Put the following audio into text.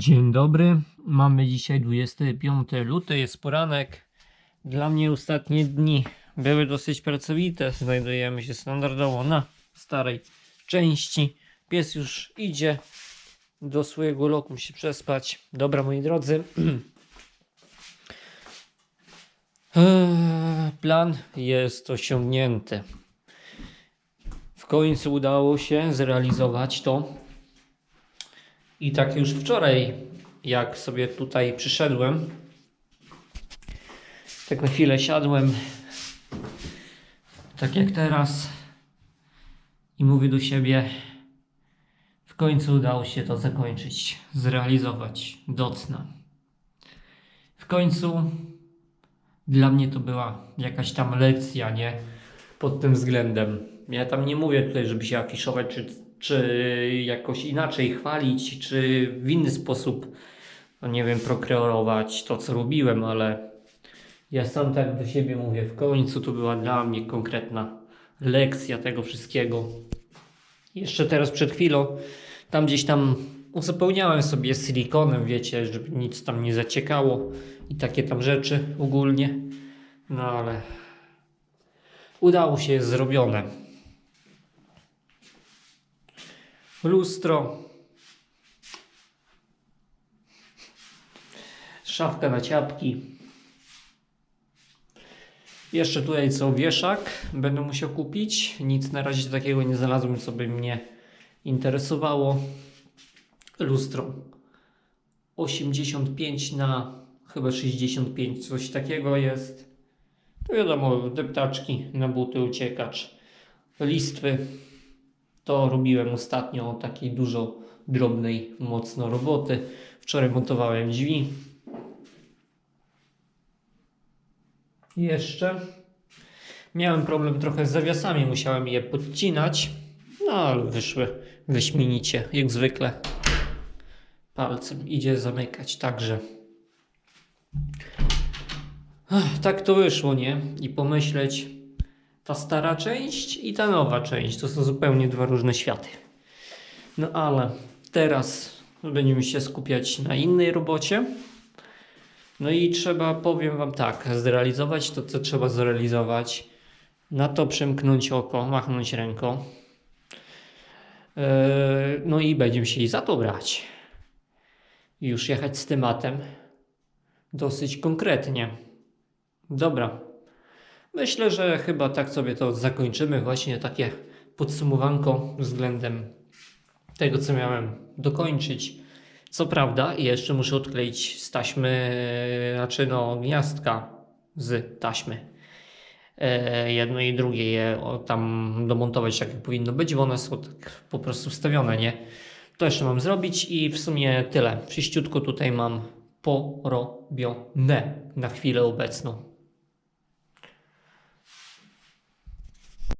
Dzień dobry, mamy dzisiaj 25 luty, jest poranek. Dla mnie ostatnie dni były dosyć pracowite. Znajdujemy się standardowo na starej części. Pies już idzie do swojego lokum się przespać. Dobra, moi drodzy. Eee, Plan jest osiągnięty. W końcu udało się zrealizować to. I tak już wczoraj, jak sobie tutaj przyszedłem, tak na chwilę siadłem, tak jak teraz, i mówię do siebie, w końcu udało się to zakończyć, zrealizować do cna. W końcu dla mnie to była jakaś tam lekcja, nie? Pod tym względem. Ja tam nie mówię tutaj, żeby się afiszować, czy, czy jakoś inaczej chwalić, czy w inny sposób, no nie wiem, prokreować to, co robiłem, ale ja sam tak do siebie mówię. W końcu to była dla mnie konkretna lekcja tego wszystkiego. Jeszcze teraz przed chwilą, tam gdzieś tam uzupełniałem sobie silikonem, wiecie, żeby nic tam nie zaciekało i takie tam rzeczy ogólnie. No ale udało się, jest zrobione. Lustro. Szafka na ciapki. Jeszcze tutaj co wieszak będę musiał kupić. Nic na razie takiego nie znalazłem, co by mnie interesowało. Lustro 85 na chyba 65, coś takiego jest. To wiadomo, deptaczki na buty, uciekacz, listwy. To robiłem ostatnio takiej dużo drobnej, mocno roboty. Wczoraj montowałem drzwi. Jeszcze miałem problem trochę z zawiasami, musiałem je podcinać, no ale wyszły wyśmienicie, jak zwykle. Palcem idzie zamykać, także. Tak to wyszło, nie? I pomyśleć, ta stara część i ta nowa część to są zupełnie dwa różne światy. No ale teraz będziemy się skupiać na innej robocie. No i trzeba, powiem Wam tak, zrealizować to, co trzeba zrealizować. Na to przymknąć oko, machnąć ręką. Yy, No i będziemy się za to brać. Już jechać z tematem dosyć konkretnie. Dobra. Myślę, że chyba tak sobie to zakończymy. Właśnie takie podsumowanko względem tego, co miałem dokończyć. Co prawda, jeszcze muszę odkleić z taśmy, znaczy no, gniazdka z taśmy. E, jedno i drugie je tam domontować tak jak powinno być, bo one są tak po prostu wstawione, nie? To jeszcze mam zrobić i w sumie tyle. Wszyściutko tutaj mam porobione na chwilę obecną.